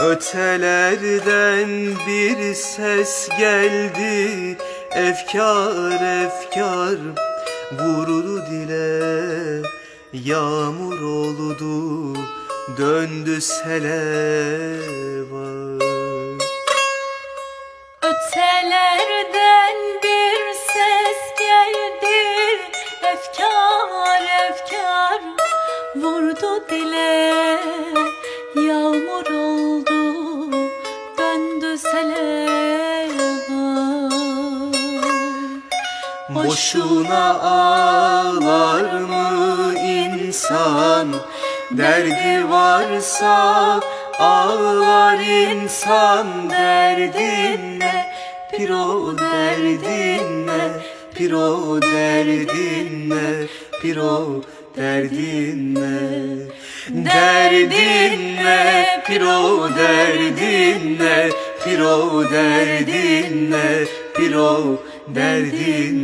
Ötelerden bir ses geldi. Efkar efkar vurdu dile. Yağmur oldu döndü sele Ötelerden bir ses geldi. Efkar efkar vurdu dile. Yağmur Boşuna ağlar mı insan? Derdi varsa ağlar insan. Derdin ne? Piro derdin ne? Piro derdin ne? Piro derdin ne? Derdin ne? Piro derdin ne Piro derdin ne Piro derdin